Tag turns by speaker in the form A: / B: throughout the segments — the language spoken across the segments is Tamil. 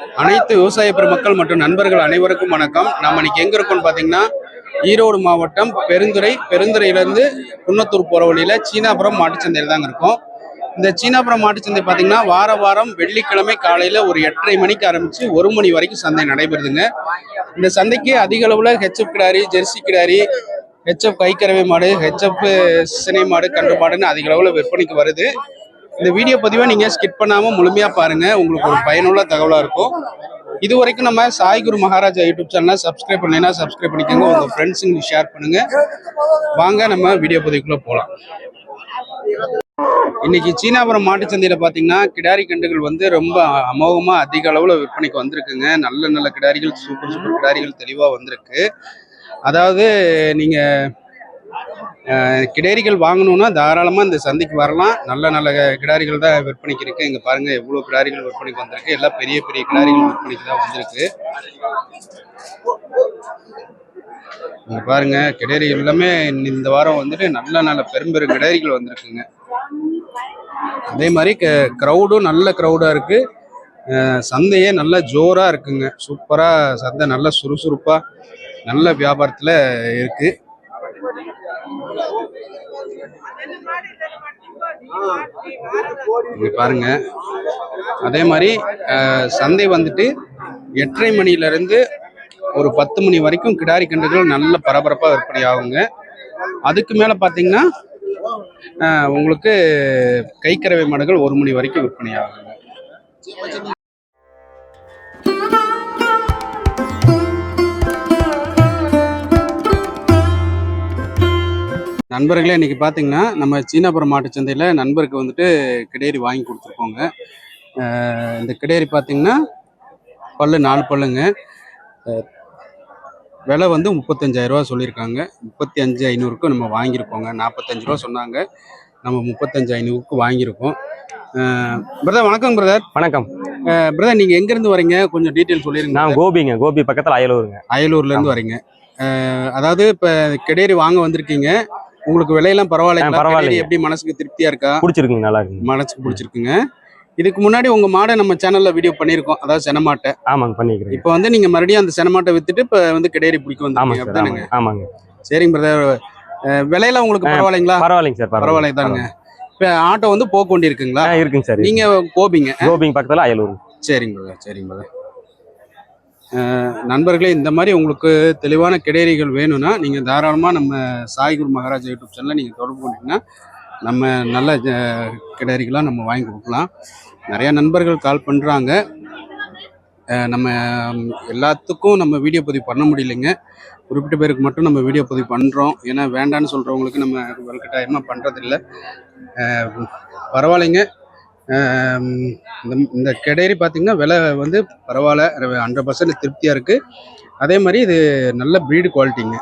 A: அனைத்து விவசாய பெருமக்கள் மற்றும் நண்பர்கள் அனைவருக்கும் வணக்கம். நம்ம இன்னைக்கு எங்க இருக்கோம்னு பாத்தீங்கன்னா ஈரோடு மாவட்டம் பெருந்துறை. பெருந்துறையிலேருந்து குன்னத்தூர் போற வழியில சீனாபுரம் மாட்டுச்சந்தையில் தாங்க இருக்கோம். இந்த சீனாபுரம் மாட்டுச்சந்தை பாத்தீங்கன்னா வார வாரம் வெள்ளிக்கிழமை காலையில ஒரு எட்டரை மணிக்கு ஆரம்பிச்சு ஒரு மணி வரைக்கும் சந்தை நடைபெறுதுங்க. இந்த சந்தைக்கு அதிக அளவுல ஹெச்எப் கிடாரி ஜெர்சி கிடாரி ஹெச்எப் கைக்கறவை மாடு ஹெச்எப் சினை மாடு கன்று மாடுன்னு அதிக அளவுல விற்பனைக்கு வருது. இந்த வீடியோ பதிவை நீங்கள் ஸ்கிப் பண்ணாமல் முழுமையாக பாருங்கள் உங்களுக்கு ஒரு பயனுள்ள தகவலாக இருக்கும். இது வரைக்கும் நம்ம சாய் குரு மகாராஜா யூடியூப் சேனலை சப்ஸ்கிரைப் பண்ணலைன்னா சப்ஸ்கிரைப் பண்ணிக்கோங்க. உங்கள் ஃப்ரெண்ட்ஸுங்க ஷேர் பண்ணுங்க. வாங்க நம்ம வீடியோ பதிவுக்குள்ளே போகலாம் இன்னைக்கு சீனாபுரம் மாட்டுச்சந்தையில் பார்த்தீங்கன்னா கிடாரி கண்டுகள் வந்து ரொம்ப அமோகமாக அதிக அளவில் விற்பனைக்கு வந்திருக்குங்க. நல்ல நல்ல கிடாரிகள் சூப்பர் சூப்பர் கிடாரிகள் தெளிவாக வந்திருக்கு. அதாவது நீங்கள் கிடாரிகள் வாங்கணும்னா தாராளமாக இந்த சந்தைக்கு வரலாம். நல்ல நல்ல கிடாரிகள் தான் விற்பனைக்கு இருக்குது இங்க பாருங்க எவ்வளோ கிடாரிகள் விற்பனைக்கு வந்திருக்கு. எல்லாம் பெரிய பெரிய கிடாரிகள் விற்பனைக்கு தான் வந்திருக்கு. இங்கே பாருங்க கிடாரி எல்லாமே இந்த வாரம் வந்துட்டு நல்ல நல்ல பெரும்பெரும் கிடாரிகள் வந்திருக்குங்க. அதே மாதிரி க்ரௌடும் நல்ல க்ரௌடாக இருக்கு. சந்தையே நல்ல ஜோராக இருக்குங்க. சூப்பராக சந்தை நல்ல சுறுசுறுப்பாக நல்ல வியாபாரத்தில் இருக்குது இங்கே பாருங்க. அதே மாதிரி சந்தை வந்துட்டு எட்டரை மணில இருந்து ஒரு பத்து மணி வரைக்கும் கிடாரி கன்றுகள் நல்ல பரபரப்பா விற்பனை ஆகுங்க. அதுக்கு மேல பாத்தீங்கன்னா உங்களுக்கு கைக்கறவை மாடுகள் ஒரு மணி வரைக்கும் விற்பனை ஆகுங்க. நண்பர்களே இன்னைக்கு பார்த்தீங்கன்னா நம்ம சீனாபுரம் மாட்டுச்சந்தையில் நண்பருக்கு வந்துட்டு கிடேரி வாங்கி கொடுத்துருக்கோங்க. இந்த கிடேரி பார்த்தீங்கன்னா பல்லு நாலு பல்லுங்க. விலை வந்து முப்பத்தஞ்சாயிரம் ரூபா சொல்லியிருக்காங்க. முப்பத்தி அஞ்சு ஐநூறுக்கு நம்ம வாங்கியிருக்கோங்க. நாற்பத்தஞ்சு ரூபா சொன்னாங்க. நம்ம முப்பத்தஞ்சு ஐநூறுக்கு வாங்கியிருக்கோம். பிரதர் வணக்கம் பிரதர்.
B: வணக்கம்.
A: பிரதர் நீங்கள் எங்கேருந்து வரீங்க? கொஞ்சம் டீட்டெயில் சொல்லிருங்க
B: நான் கோபிங்க. கோபி பக்கத்துல அயலூருங்க.
A: அயலூர்லேருந்து வரீங்க. அதாவது இப்போ கிடேரி வாங்க வந்திருக்கீங்க. உங்களுக்கு விலையெல்லாம் பரவாயில்ல
B: ஆ, பரவாயில்லைங்க.
A: எப்படி மனசுக்கு திருப்தியா இருக்கா?
B: பிடிச்சிருக்குங்க நல்லா இருக்குங்க.
A: மனசுக்கு பிடிச்சிருக்குங்க இதுக்கு முன்னாடி உங்க மாடை நம்ம சேனல்ல வீடியோ பண்ணியிருக்கோம். அதாவது செனமாட்டை.
B: ஆமாங்க பண்ணிக்கிறேங்க.
A: இப்போ வந்து நீங்க மறுபடியும் அந்த செனமாட்டை வித்துட்டு இப்ப வந்து கிடேரி பிடிக்க
B: சார்
A: அப்படிதானுங்க?
B: ஆமாங்க.
A: சரிங்க பிரதர் விலையெல்லாம் உங்களுக்கு பரவாயில்லைங்களா?
B: பரவாயில்லைங்க சார்
A: பரவாயில்லை தானுங்க. இப்போ ஆட்டோ வந்து போக கொண்டிருக்குங்களா
B: ஆ இருக்குங்க சார்
A: நீங்க கோபிங்க.
B: கோபிங்க பக்கத்துல அயலூர்
A: சரிங்க பிரதர் சரிங்க பிரதர் நண்பர்களே இந்த மாதிரி உங்களுக்கு தெளிவான கிடேரிகள் வேணும்னா நீங்கள் தாராளமாக நம்ம சாய்குரு மகாராஜா யூடியூப் சேனலில் நீங்கள் தொடர்பு கொண்டீங்கன்னா நம்ம நல்ல அஹ், கிடேரிகளாக நம்ம வாங்கி கொடுக்கலாம். நிறையா நண்பர்கள் கால் பண்ணுறாங்க நம்ம எல்லாத்துக்கும் நம்ம வீடியோ பதிவு பண்ண முடியலைங்க. குறிப்பிட்ட பேருக்கு மட்டும் நம்ம வீடியோ பதிவு பண்ணுறோம் ஏன்னா வேண்டான்னு சொல்கிறவங்களுக்கு நம்ம வலுக்கட்டாயமாக பண்ணுறதில்ல பரவாயில்லைங்க. இந்த இந்த கிடேரி பார்த்தீங்கன்னா விலை வந்து பரவாயில்ல. ஹண்ட்ரட் பர்சன்ட் திருப்தியாக இருக்குது அதே மாதிரி இது நல்ல ப்ரீடு குவாலிட்டிங்க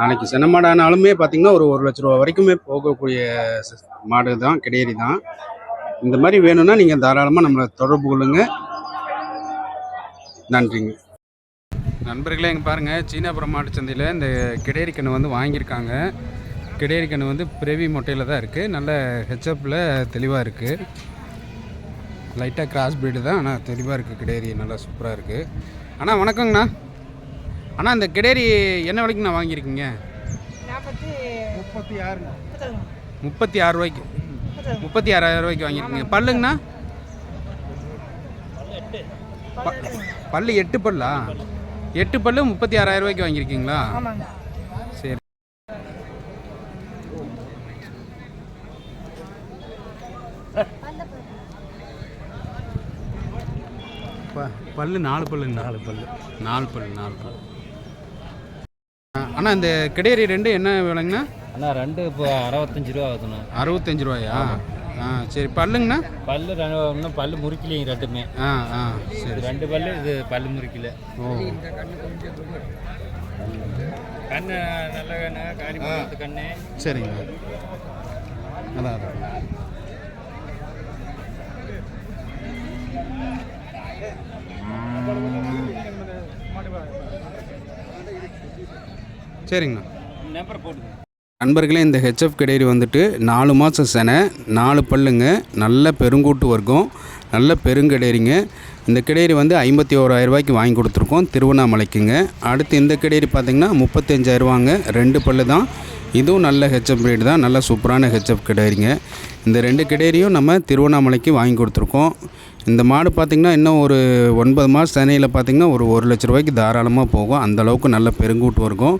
A: நாளைக்கு சென மாடானாலுமே பார்த்தீங்கன்னா ஒரு ஒரு லட்ச ரூபா வரைக்குமே போகக்கூடிய மாடு தான் கிடேரி தான். இந்த மாதிரி வேணும்னா நீங்கள் தாராளமாக நம்மளை தொடர்பு கொள்ளுங்க. நன்றிங்க. நண்பர்களே இங்கே பாருங்கள் சீனாபுரம் மாட்டு சந்தையில் இந்த கிடேரி கன்று வந்து வாங்கியிருக்காங்க. கிடேரி கன்று வந்து பிறவி மொட்டையில் தான் இருக்குது நல்ல ஹெச்எப்பில் தெளிவாக இருக்குது லைட்டாக கிராஸ் பிரீடு தான் ஆனால் தெளிவாக இருக்குது கிடேரி நல்லா சூப்பராக இருக்குது அண்ணா வணக்கங்கண்ணா. அண்ணா இந்த கிடேரி என்ன விலைக்குண்ணா வாங்கியிருக்கீங்க?
C: முப்பத்தி ஆறு
A: முப்பத்தி ஆறு ரூபாய்க்கு. முப்பத்தி ஆறாயிரம் ரூபாய்க்கு வாங்கியிருக்கீங்க. பல்லுங்கண்ணா? ப- பல்லு எட்டு பல்லா? எட்டு பல்லு முப்பத்தி ஆறாயிரம் ரூபாய்க்கு வாங்கியிருக்கீங்களா
C: ஆமாங்க
A: சரி ப- பல்லு நாலு பல்லு. நாலு பல்லு. நாலு பல்லு நாலு பல்லு. அண்ணா இந்த கிடேரி ரெண்டு என்ன விலைங்கண்ணா?
D: அண்ணா ரெண்டு இப்போ அறுபத்தஞ்சு ரூபா ஆகுதுண்ணா.
A: அறுபத்தஞ்சு ரூபாயா? ஆ சரி. பல்லுங்கண்ணா?
D: பல்லு ரெண்டு இன்னும் பல்லு முறிக்கலைங்க ரெண்டுமே.
A: ஆ ஆ சரி
D: ரெண்டு பல்லு இது பல்லு முறிக்கல.
A: ஓ.
D: கண்ணு நல்ல கண்ணு காரி கண்ணு.
A: சரிங்க. அதான் அதான். சரிங்கண்ணா.
D: நம்பர்
A: நண்பர்களே இந்த ஹெச்எஃப் கிடேரி வந்துட்டு நாலு மாதம் செனை நாலு பல்லுங்க நல்ல பெருங்கூட்டு வர்க்கம் நல்ல பெருங்கடேரிங்க இந்த கிடேரி வந்து ஐம்பத்தி ஓராயிரம் ரூபாய்க்கு வாங்கி கொடுத்துருக்கோம். திருவண்ணாமலைக்குங்க. அடுத்து இந்த கிடேரி பார்த்திங்கன்னா முப்பத்தஞ்சாயிரரூவாங்க ரெண்டு பல்லு தான். இதுவும் நல்ல ஹெச்எப் ரேட் தான். நல்ல சூப்பரான ஹெச்எப் கிடேரிங்க இந்த ரெண்டு கிடேரியும் நம்ம திருவண்ணாமலைக்கு வாங்கி கொடுத்துருக்கோம். இந்த மாடு பார்த்திங்கன்னா இன்னும் ஒரு ஒன்பது மாதம் சென்னையில் பார்த்திங்கன்னா ஒரு ஒரு லட்ச ரூபாய்க்கு தாராளமாக போகும். அந்த அளவுக்கு நல்ல பெருங்கூட்டு இருக்கும்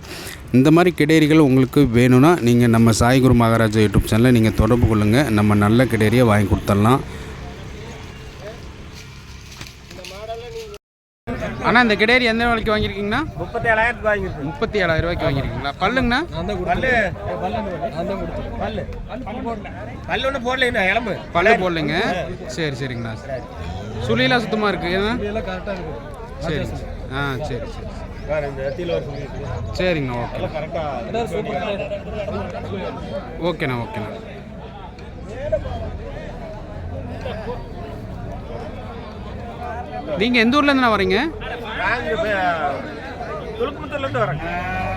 A: இந்த மாதிரி கிடேரிகள் உங்களுக்கு வேணும்னா நீங்கள் நம்ம சாய்குரு மகாராஜா யூடியூப் சேனலில் நீங்கள் தொடர்பு கொள்ளுங்கள் நம்ம நல்ல கிடேரியை வாங்கி கொடுத்துடலாம். அண்ணா இந்த கிடேரி எந்த விலைக்கு வாங்கியிருக்கீங்கண்ணா?
D: முப்பத்தி ஏழாயிரத்துக்கு வாங்கிருக்கு
A: முப்பத்தி ஏழாயிரம் ரூபாய்க்கு வாங்கியிருக்கீங்களா பல்லுங்கண்ணா
D: பல்லு. பல்லு. பல்லு ஒன்றும் போடலைங்கண்ணா இளம்பு
A: பல்லு போடலைங்க. சரி சரிங்கண்ணா. சுழியெல்லாம் சுத்தமாக இருக்குது ஏன்னா
D: எல்லாம் கரெக்டாக இருக்கு.
A: சரி ஆ சரி சரி. சரிங்கண்ணா ஓகே. ஓகேண்ணா ஓகேண்ணா. நீங்கள் எந்த ஊர்லேருந்துண்ணா வரீங்க?
D: துலுக்குமுத்தூர்லேருந்து வரேங்க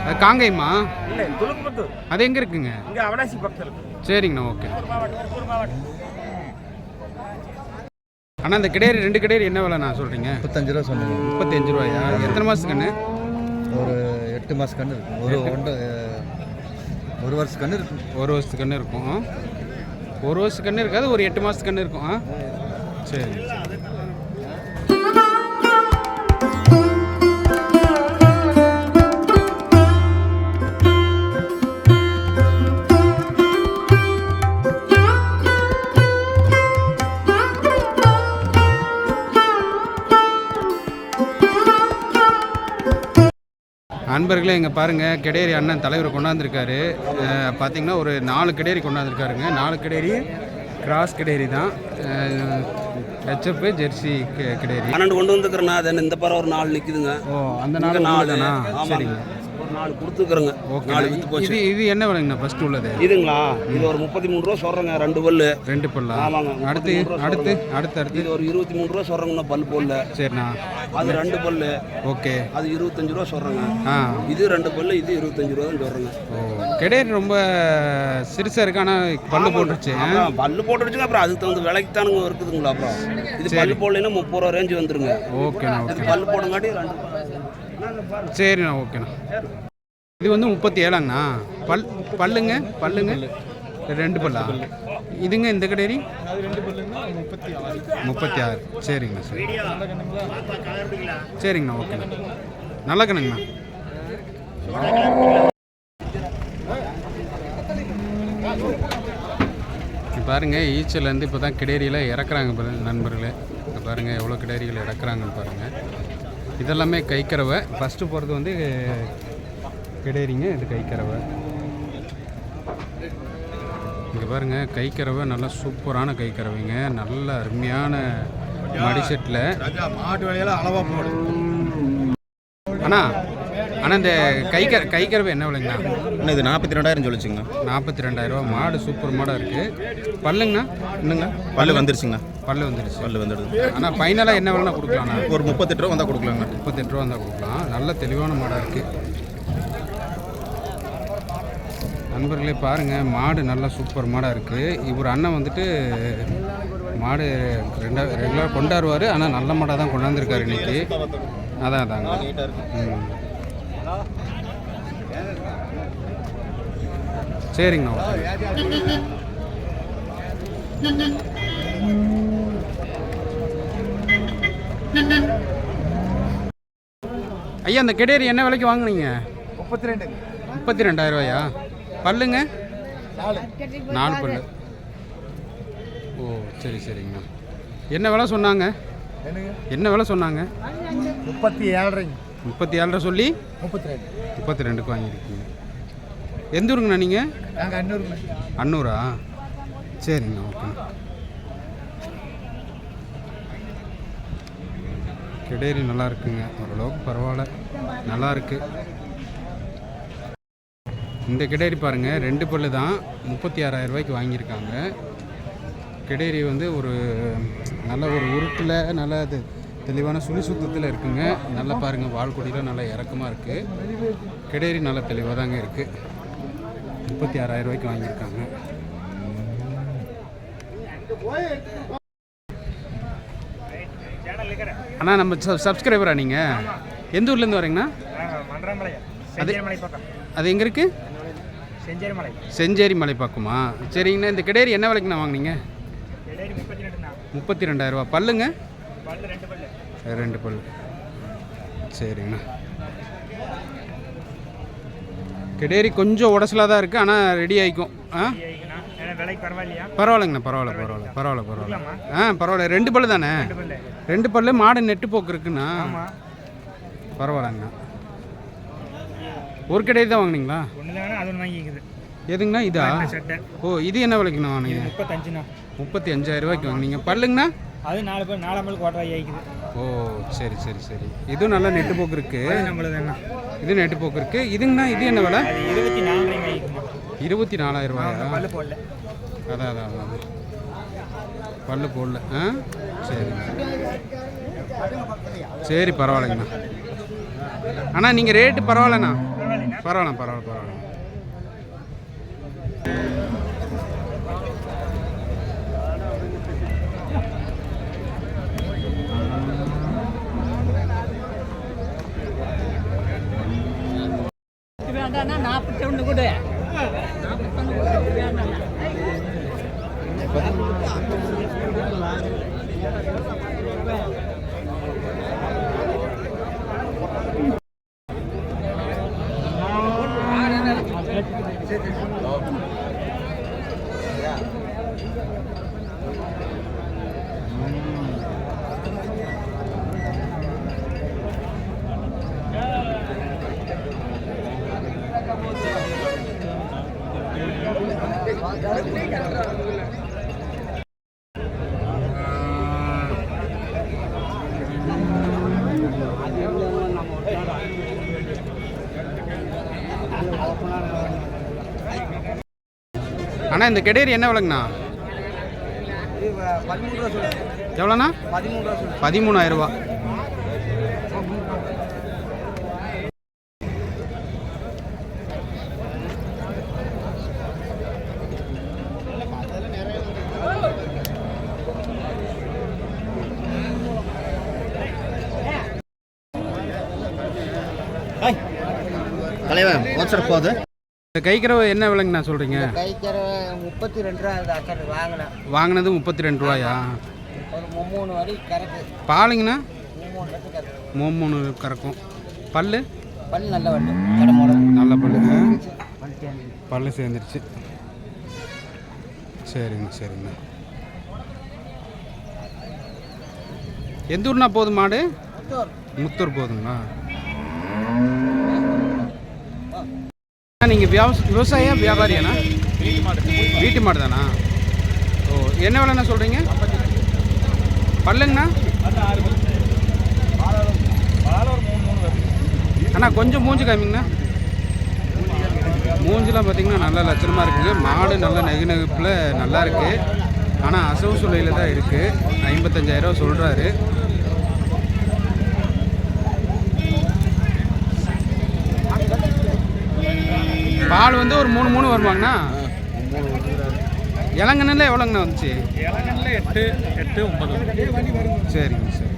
A: அது காங்கேயமா
D: இல்லை துலுக்குமுத்தூர்
A: அது எங்கே இருக்குங்க?
D: இங்கே அவனாசி பக்கத்தில்
A: சரிங்கண்ணா ஓகே. அண்ணா இந்த கிடேரி ரெண்டு கிடேரி என்ன விலைண்ணா சொல்கிறீங்க
C: முப்பத்தஞ்சு ரூபா சொன்னீங்க.
A: முப்பத்தஞ்சு ரூபாயா? எத்தனை மாதத்துக்குண்ணே
C: ஒரு எட்டு மாதம் கன்று இருக்கும். ஒரு ஒன்று ஒரு வருஷம் கன்று இருக்கும்.
A: ஒரு வருஷத்துக்கு கன்று இருக்கும். ஒரு வருஷத்துக்கு கன்று இருக்காது ஒரு எட்டு மாதத்துக்கு கன்று இருக்கும். ஆ? சரி. அன்பர்களே இங்கே பாருங்கள் கிடேரி அண்ணன் தலைவர் கொண்டாந்துருக்காரு. பார்த்தீங்கன்னா ஒரு நாலு கிடேரி கொண்டாந்துருக்காருங்க. நாலு கிடேரி கிராஸ் கிடேரி தான். ஹெச்எப்பு ஜெர்சி கிடேரி
E: பன்னெண்டு கொண்டு வந்துக்கிறேண்ணா அது இந்த பரம் ஒரு நாலு நிற்குதுங்க
A: ஓ அந்த
E: இங்க
A: நாலு. சரிங்க.
E: நாலு கொடுத்துக்கிறேங்க
A: ஓகே.
E: நாலு வித்து போச்சு.
A: இது இது என்ன விலைங்கண்ணா ஃபர்ஸ்ட் உள்ளது?
E: இதுங்களா? இது ஒரு முப்பத்தி மூணு ரூபா சொல்கிறேங்க ரெண்டு பல்லு.
A: ரெண்டு பல்லா?
E: ஆமாங்க,
A: அடுத்து அடுத்து அடுத்து அடுத்து.
E: இது ஒரு இருபத்தி மூணு ரூபா சொல்கிறேங்கண்ணா பல் போடல.
A: சரிண்ணா.
E: அது ரெண்டு பல்லு.
A: ஓகே.
E: அது இருபத்தஞ்சு ரூபா சொல்கிறேங்க இது ரெண்டு பல்லு இது இருபத்தஞ்சு ரூபா தான் சொல்கிறேங்க
A: கிடேரி ரொம்ப சிறுசாக இருக்கு ஆனால் பல்லு போட்டுருச்சு
E: பல்லு போட்டுருச்சுங்க அப்புறம் அதுக்கு தகுந்த விலைக்கு தானுங்க இருக்குதுங்களா அப்புறம். இது பல்லு போடலைன்னா முப்பது ரூபா ரேஞ்சு வந்துருங்க.
A: ஓகேண்ணா ஓகேண்ணா.
E: பல்லு போடங்காட்டி ரெண்டு
A: சரிண்ணா ஓகேண்ணா. இது வந்து முப்பத்தி ஏழாங்கண்ணா பல் பல்லுங்க பல்லுங்க. ரெண்டு பல்லா? இதுங்க இந்த கடையரி முப்பத்தி ஆறு சரிங்கண்ணா சரி. சரிங்கண்ணா ஓகேண்ணா நல்லா கணக்குண்ணா. இங்க பாருங்க ஈச்சல்லேருந்து இப்போ தான் கிடேரியில் இறக்குறாங்க நண்பர்களே. இப்போ பாருங்க எவ்வளோ கிடேரிகள் இறக்குறாங்கன்னு பாருங்க. இதெல்லாமே கைக்கறவை ஃபஸ்ட்டு போகிறது வந்து கிடேரிங்க இது கைக்கறவை இங்கே பாருங்க கைக்கறவை நல்லா சூப்பரான கைக்கறவைங்க நல்ல அருமையான மடிசெட்டில்
C: மாட்டு வேலையெல்லாம் அளவாக போடு
A: அண்ணா அண்ணா இந்த கைக்கற கைக்கறவை என்ன விலைங்கண்ணா
C: இது நாற்பத்தி ரெண்டாயிரம் சொல்லிச்சுங்கண்ணா
A: நாற்பத்தி ரெண்டாயிரரூவா மாடு சூப்பர் மாடாக இருக்குது பல்லுங்கண்ணா?
C: என்னங்க? பல்லு வந்துருச்சுங்கண்ணா
A: பல்லு வந்துடுச்சு
C: பல்லு வந்துடுது.
A: ஆனால் ஃபைனலாக என்ன விலைண்ணா கொடுக்கலாண்ணா
C: ஒரு முப்பத்தெட்டு ரூபா வந்தால் கொடுக்கலாங்க.
A: முப்பத்தெட்டு ரூபா இருந்தால் கொடுக்கலாம். நல்ல தெளிவான மாடாக இருக்குது நண்பர்களே பாருங்கள் மாடு நல்லா சூப்பர் மாடாக இருக்குது இவர் அண்ணன் வந்துட்டு மாடு ரெண்டா ரெகுலராக கொண்டாடுவார். ஆனால் நல்ல மாடாக தான் கொண்டாந்துருக்காரு இன்னைக்கு. அதான் அதாங்க ம். சரிங்கண்ணா ஐயா அந்த கிடேரி என்ன விலைக்கு வாங்குனீங்க?
C: முப்பத்தி ரெண்டு.
A: முப்பத்தி ரெண்டாயிரம் ரூபாயா? பல்லுங்க? நாலு. பல்லு. ஓ சரி சரிங்க. என்ன விலை சொன்னாங்க? என்ன விலை சொன்னாங்க?
C: முப்பத்தி ஏழரைங்க.
A: முப்பத்தி ஏழரை சொல்லி
C: முப்பத்தி ரெண்டு
A: முப்பத்தி ரெண்டுக்கு வாங்கியிருக்கீங்க. எந்த ஊருங்கண்ணா நீங்கள்
C: நாங்கள் அன்னூறு
A: அன்னூரா? சரிங்க ஓகேண்ணா கிடேரி நல்லா இருக்குங்க. ஓரளவுக்கு பரவாயில்ல. நல்லா இருக்கு. இந்த கிடேரி பாருங்க ரெண்டு பல்லு தான் முப்பத்தி ஆறாயிரம் ரூபாய்க்கு வாங்கியிருக்காங்க. கிடேரி வந்து ஒரு நல்ல ஒரு உருட்டில் நல்ல இது தெளிவான சுழி சுத்தத்தில் இருக்குங்க. நல்லா பாருங்க வால்குடியில் நல்லா இறக்கமாக இருக்குது கிடேரி நல்லா தெளிவாக தாங்க இருக்குது முப்பத்தி ஆறாயிரம் ரூபாய்க்கு வாங்கியிருக்காங்க. அண்ணா நம்ம சப்ஸ்கிரைபரா நீங்கள் எந்த ஊர்லேருந்து வரீங்கண்ணா? அது- அது எங்கே இருக்குது
D: செஞ்சேரி மலை
A: செஞ்சேரி மலை பக்கமா சரிங்கண்ணா இந்த கிடேரி என்ன விலைக்குண்ணா வாங்குனீங்க?
D: முப்பத்தி ரெண்டு தான்
A: முப்பத்தி ரெண்டாயிரரூவா பல்லுங்க
D: பல்லு. ரெண்டு பல்லு.
A: சரிங்கண்ணா. கிடேரி கொஞ்சம் உடசலாக தான் இருக்குது ஆனால் ரெடி ஆகிக்கும் ஆ? பரவாயில்லைங்கண்ணா பரவாயில்ல பரவாயில்ல. பரவாயில்ல பரவாயில்ல ஆ பரவாயில்ல. ரெண்டு பல்லு தானே?
D: ரெண்டு பல்லு.
A: மாடு நெட்டு போக்கு இருக்குண்ணா பரவாயில்லங்கண்ணா. ஒரு கடையில் தான் வாங்குனீங்களா?
D: ஒன்று தானே அது ஒன்று வாங்கிக்குது.
A: எதுங்கண்ணா இதா?
D: சட்டை.
A: ஓ இது என்ன விலைக்குண்ணா வாங்குனீங்க?
D: முப்பத்தஞ்சுண்ணா.
A: முப்பத்தி அஞ்சாயிரம் ரூபாய்க்கு வாங்குனீங்க. பல்லுங்கண்ணா?
D: அது நாலு பேர் நாலாம் பல்லு கோட்டை ஆகிக்குது
A: ஓ சரி சரி சரி. இதுவும் நல்லா நெட்டு போக்கு இருக்கு.
D: நம்மளது என்ன?
A: இது நெட்டு போக்கு இருக்கு. இதுங்கண்ணா இது என்ன விலை?
D: இருபத்தி நாலு வாங்கிக்குமா
A: இருபத்தி நாலாயிரம் ரூபாயா?
D: பல்லு போடல.
A: அதான் அதான் அதான் அதான். பல்லு போடல. ஆ? சரி சரி பரவாயில்லைங்கண்ணா. அண்ணா நீங்கள் ரேட்டு பரவாயில்லண்ணா. பரவாயில்ல பரவாயில்ல பரவாயில்ல.
F: வேண்டாம்னா நாற்பத்தி ஒன்று கொடு.
A: அண்ணா இந்த கெடேரி என்ன விலைங்கண்ணா? எவ்வளோண்ணா? பதிமூணாயிரம் ரூபா
C: தலைவன் ஓசர் போகுது.
A: கைக்கிறவ என்ன விலைங்கண்ணா சொல்கிறீங்க
G: கைக்கிற முப்பத்தி ரெண்டு ரூபா அந்த வாங்கினேன்.
A: வாங்கினது முப்பத்தி ரெண்டு ரூபாயா?
G: ஒரு மூணு வரி கறக்கு.
A: பாலுங்கண்ணா?
G: மூணு
A: கறக்கும். பல்லு?
G: பல் நல்ல மாடல்
A: நல்ல பல்லு. ஆ? பல்லு சேர்ந்துருச்சு. சரிங்க சரிங்க. எந்த ஊர்னா போகுது மாடு? முத்தூர் போகுதுங்களா? நீங்கள் வியா விவசாயம் வியாபாரியாண்ணா? வீட்டு மாடு தானா ஓ என்ன விலைண்ணா சொல்கிறீங்க பல்லுங்கண்ணா? அண்ணா கொஞ்சம் மூஞ்சி காமிங்கண்ணா. மூஞ்சிலாம் பார்த்தீங்கன்னா நல்லா லட்சணமாக இருக்குங்க. மாடு நல்ல நெகு நெகுப்பில் நல்லா இருக்குது ஆனால் அசவு சுலையில் தான் இருக்குது ஐம்பத்தஞ்சாயிரம் சொல்கிறாரு பால் வந்து ஒரு மூணு மூணு வருவாங்கண்ணா இளங்கண்ணில் எவ்வளோங்கண்ணா வந்துச்சு?
D: இலங்கனில் எட்டு எட்டு ஒன்பது.
A: சரிங்க சரி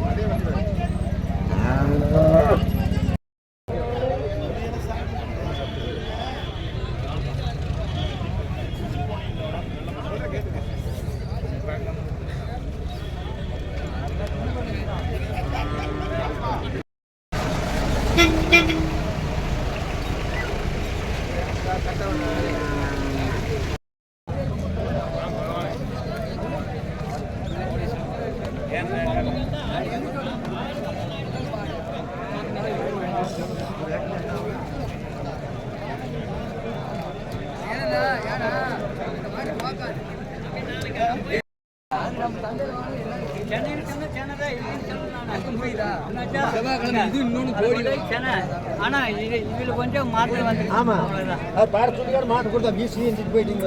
F: ஆனா இது இதுல கொஞ்சம் மாற்றம் வந்து ஆமா. அவ்வளவுதான்
C: மாட்டு கொடுத்தா வீசி இருந்துட்டு போயிட்டீங்க.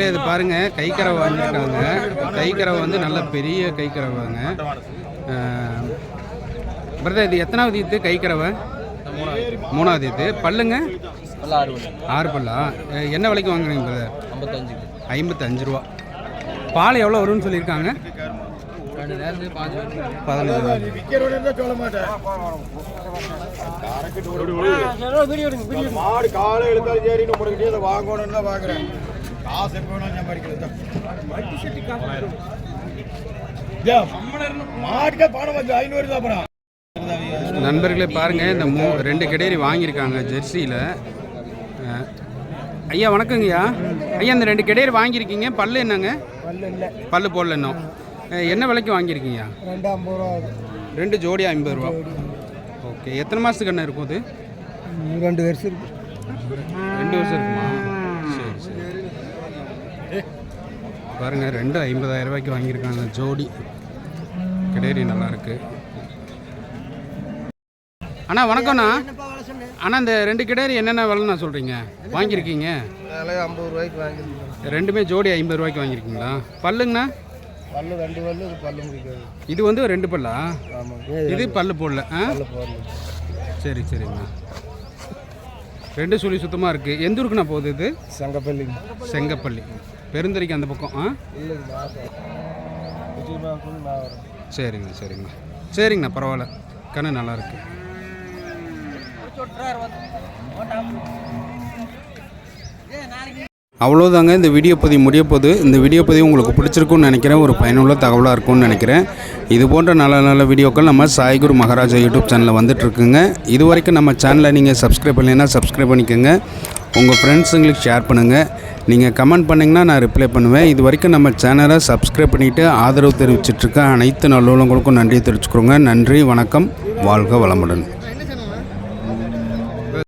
A: இதுல இது பாருங்க. கைக்கறவை வாங்கியிருக்காங்க. கைக்கறவை வந்து நல்ல பெரிய கைக்கறவைங்க பிரதர் இது எத்தனாவது ஈத்து கைக்கறவை மூணாவது ஈத்து. பல்லுங்க? ஆறு பல்லா? என்ன விலைக்கு வாங்குறீங்க பிரதர்?
G: ஐம்பத்தஞ்சு
A: ஐம்பத்தஞ்சு ரூபா. பால் எவ்வளோ வரும்னு சொல்லியிருக்காங்க? பதினஞ்சு
H: மாடு காலை எழுத்தாலும் சரி இதை வாங்கணும்னு தான் வாங்குறேன். காசு எப்போ வேணாலும் சம்பாதிக்கலாம் மாட்டுக்கே பணம் வந்து ஐநூறு தான் பணம்
A: நண்பர்களே பாருங்க இந்த மூ ரெண்டு கிடேரி வாங்கியிருக்காங்க ஜெர்சியில். ஐயா வணக்கங்கய்யா. ஐயா இந்த ரெண்டு கிடேரி வாங்கியிருக்கீங்க. பல்லு என்னங்க? பல்லு போடல இன்னும். என்ன விலைக்கு வாங்கியிருக்கீங்க
C: ரெண்டு ஐம்பது ரூபா
A: ரெண்டு ஜோடி ஐம்பது ரூபா. ஓகே எத்தனை மாதத்துக்கு என்ன இருக்கும் இது
C: ரெண்டு வருஷம் இருக்கு.
A: ரெண்டு வருஷம் இருக்குமா சரி சரி பாருங்க ரெண்டு ஐம்பதாயிரம் ரூபாய்க்கு வாங்கியிருக்காங்க ஜோடி. கிடேரி நல்லா இருக்கு. அண்ணா வணக்கம்ண்ணா. அண்ணா இந்த ரெண்டு கிடேரி என்னென்ன விலைண்ணா சொல்கிறீங்க வாங்கியிருக்கீங்க?
C: ஐம்பது ரூபாய்க்கு வாங்கியிருக்கோம்.
A: ரெண்டுமே ஜோடி ஐம்பது ரூபாய்க்கு வாங்கியிருக்கீங்களா? பல்லுங்கண்ணா?
C: பல்லு ரெண்டு பல்லு இது பல்லு முடிக்காது
A: இது வந்து ரெண்டு பல்லா? இது பல்லு போடல ஆ? சரி சரிங்கண்ணா. ரெண்டு சுழி சுத்தமாக இருக்குது எந்த ஊருக்குண்ணா போகுது இது?
C: சங்கப்பள்ளி.
A: செங்கப்பள்ளி. பெருந்தறிக்கு அந்த பக்கம் ஆ? சரிங்கண்ணா சரிங்கண்ணா. சரிங்கண்ணா பரவாயில்ல. கண்ணு நல்லா இருக்கு. அவ்வளோதாங்க இந்த வீடியோ பதிவு முடிய போகுது. இந்த வீடியோ பதிவு உங்களுக்கு பிடிச்சிருக்கும்னு நினைக்கிறேன். ஒரு பயனுள்ள தகவலாக இருக்கும்னு நினைக்கிறேன். இது போன்ற நல்ல நல்ல வீடியோக்கள் நம்ம சாய்குரு மகாராஜா யூடியூப் சேனலில் வந்துட்டுருக்குங்க. இது வரைக்கும் நம்ம சேனலை நீங்கள் சப்ஸ்கிரைப் பண்ணலைன்னா சப்ஸ்கிரைப் பண்ணிக்கோங்க. உங்கள் ஃப்ரெண்ட்ஸுங்களுக்கு ஷேர் பண்ணுங்கள் நீங்கள் கமெண்ட் பண்ணிங்கன்னா நான் ரிப்ளை பண்ணுவேன். இது வரைக்கும் நம்ம சேனலை சப்ஸ்கிரைப் பண்ணிவிட்டு ஆதரவு தெரிவிச்சிட்ருக்க அனைத்து நல்லுள்ளவங்களுக்கும் நன்றி தெரிவிச்சுக்கிறோங்க. நன்றி வணக்கம். வாழ்க வளமுடன்.